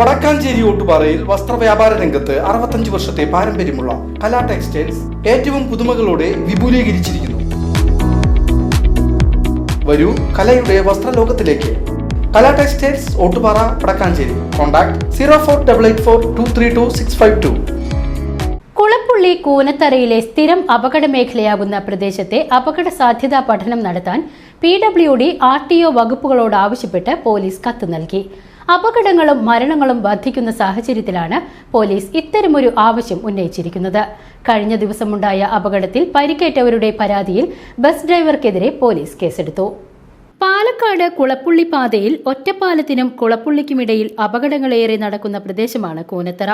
വടക്കാഞ്ചേരി ഓട്ടുപാറയിൽ വസ്ത്രവ്യാപാര രംഗത്ത് അറുപത്തഞ്ച് വർഷത്തെ പാരമ്പര്യമുള്ള കലാ ടെക്സ്റ്റൈൽസ് ഏറ്റവും പുതുമകളോടെ വിപുലീകരിച്ചിരിക്കുന്നു. വരൂ കലയുടെ വസ്ത്രലോകത്തിലേക്ക്. Kala textiles Ottupara Vadakkanchery. Contact zero four double eight four two three two six five two. Kulappully കൂനത്തറയിലെ സ്ഥിരം അപകട മേഖലയാകുന്ന പ്രദേശത്തെ അപകട സാധ്യതാ പഠനം നടത്താൻ P W D R T O വകുപ്പുകളോട് ആവശ്യപ്പെട്ട് പോലീസ് കത്ത് നൽകി. അപകടങ്ങളും മരണങ്ങളും വർദ്ധിക്കുന്ന സാഹചര്യത്തിലാണ് പോലീസ് ഇത്തരമൊരു ആവശ്യം ഉന്നയിച്ചിരിക്കുന്നത്. കഴിഞ്ഞ ദിവസമുണ്ടായ അപകടത്തിൽ പരിക്കേറ്റവരുടെ പരാതിയിൽ ബസ് ഡ്രൈവർക്കെതിരെ പോലീസ് കേസെടുത്തു. പാലക്കാട് കുളപ്പുള്ളി പാതയിൽ ഒറ്റപ്പാലത്തിനും കുളപ്പുള്ളിക്കുമിടയിൽ അപകടങ്ങളേറെ നടക്കുന്ന പ്രദേശമാണ് കൂനത്തറ.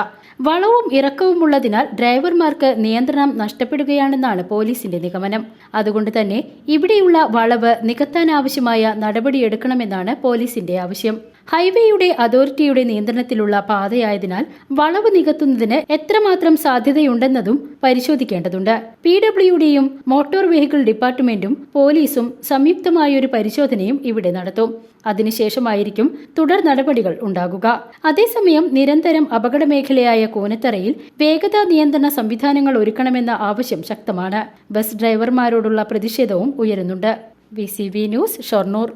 വളവും ഇറക്കവുമുള്ളതിനാൽ ഡ്രൈവർമാർക്ക് നിയന്ത്രണം നഷ്ടപ്പെടുകയാണെന്നാണ് പോലീസിന്റെ നിഗമനം. അതുകൊണ്ട് തന്നെ ഇവിടെയുള്ള വളവ് നികത്താനാവശ്യമായ നടപടിയെടുക്കണമെന്നാണ് പോലീസിന്റെ ആവശ്യം. ഹൈവേയുടെ അതോറിറ്റിയുടെ നിയന്ത്രണത്തിലുള്ള പാതയായതിനാൽ വളവ് നികത്തുന്നതിന് എത്രമാത്രം സാധ്യതയുണ്ടെന്നതും പരിശോധിക്കേണ്ടതുണ്ട്. പി ഡബ്ല്യുഡിയും മോട്ടോർ വെഹിക്കിൾ ഡിപ്പാർട്ട്മെന്റും പോലീസും സംയുക്തമായൊരു പരിശോധനയും ഇവിടെ നടത്തും. അതിനുശേഷമായിരിക്കും തുടർ നടപടികൾ ഉണ്ടാകുക. അതേസമയം നിരന്തരം അപകടമേഖലയായ കൂനത്തറയിൽ വേഗതാ നിയന്ത്രണ സംവിധാനങ്ങൾ ഒരുക്കണമെന്ന ആവശ്യം ശക്തമാണ്. ബസ് ഡ്രൈവർമാരോടുള്ള പ്രതിഷേധവും ഉയരുന്നുണ്ട്. B news Shoranur.